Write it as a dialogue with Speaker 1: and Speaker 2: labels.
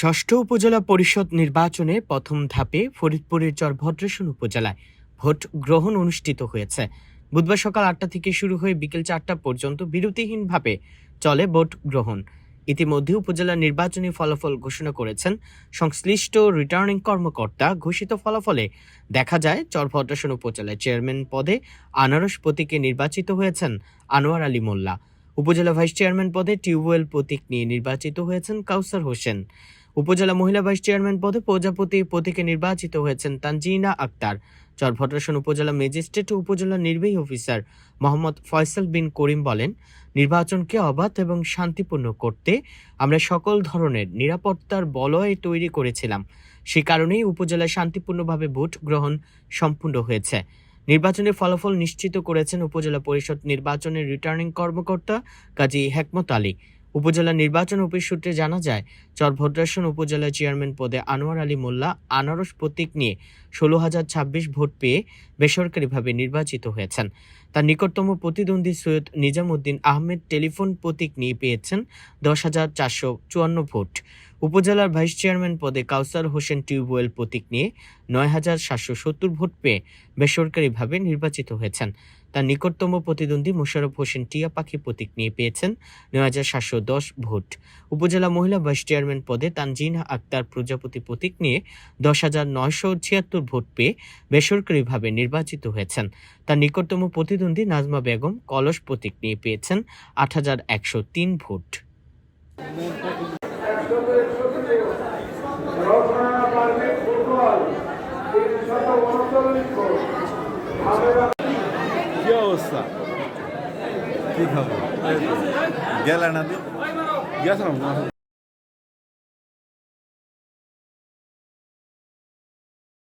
Speaker 1: ষষ্ঠ উপজেলা পরিষদ নির্বাচনে প্রথম ধাপে ফরিদপুরের চরভদ্রেশন উপজেলায় ভোট গ্রহণ অনুষ্ঠিত হয়েছে। বুধবার সকাল আটটা থেকে শুরু হয়ে বিকেল চারটা পর্যন্ত বিরতিহীনভাবে চলে ভোট গ্রহণ। ইতিমধ্যে উপজেলা নির্বাচনী ফলাফল ঘোষণা করেছেন সংশ্লিষ্ট রিটার্নিং কর্মকর্তা। ঘোষিত ফলাফলে দেখা যায় চরভদ্রেশন উপজেলায় চেয়ারম্যান পদে আনারস প্রতীকে নির্বাচিত হয়েছেন আনোয়ার আলী মোল্লা। উপজেলা ভাইস চেয়ারম্যান পদে টিউবওয়েল প্রতীক নিয়ে নির্বাচিত হয়েছেন কাউসার হোসেন। উপজেলা মহিলা ভাইস চেয়ারম্যান পদে প্রজাপতি প্রতীকে নির্বাচিত হয়েছেন তানজিনা আক্তার। চরভদ্রাসন উপজেলা ম্যাজিস্ট্রেট উপজেলা নির্বাহী অফিসার মোহাম্মদ ফয়সাল বিন করিম বলেন, নির্বাচনকে অবাধ এবং শান্তিপূর্ণ করতে আমরা সকল ধরনের নিরাপত্তার বলয় তৈরি করেছিলাম। সে কারণেই উপজেলায় শান্তিপূর্ণভাবে ভোট গ্রহণ সম্পূর্ণ হয়েছে। নির্বাচনের ফলাফল নিশ্চিত করেছেন উপজেলা পরিষদ নির্বাচনের রিটার্নিং কর্মকর্তা কাজী হেকমত আলী। উপজেলা নির্বাচন অফিস সূত্রে জানা যায় চরভদ্রাসন উপজেলা চেয়ারম্যান পদে আনোয়ার আলী মোল্লা আনারস প্রতীক নিয়ে ষোলো হাজার ছাব্বিশ ভোট পেয়ে বেসরকারিভাবে নির্বাচিত হয়েছেন। তার নিকটতম প্রতিদ্বন্দ্বী সৈয়দ নিজামুদ্দিন আহমেদ টেলিফোন প্রতীক নিয়ে পেয়েছেন দশ হাজার চারশো চুয়ান্ন ভোট। উপজেলার ভাইস চেয়ারম্যান পদে কাউসার হোসেন টিউবওয়েল প্রতীক নিয়ে নয় হাজার সাতশো সত্তর ভোট পেয়ে বেসরকারিভাবে নির্বাচিত হয়েছেন। তার নিকটতম প্রতিদ্বন্দ্বী মোশাররফ হোসেন টিয়া পাখি প্রতীক নিয়ে পেয়েছেন নয় হাজার সাতশো দশ ভোট। উপজেলা মহিলা ভাইস চেয়ারম্যান পদে তানজিনা আক্তার প্রজাপতি প্রতীক নিয়ে দশ হাজার নয়শো ছিয়াত্তর ভোট পেয়ে বেসরকারিভাবে নির্বাচিত হয়েছেন। তার নিকটতম প্রতিদ্বন্দ্বী নাজমা বেগম কলস প্রতীক নিয়ে পেয়েছেন আট হাজার একশো তিন ভোট।
Speaker 2: অবস্থা?
Speaker 3: কি খাব? গেলে না
Speaker 2: গেছিলাম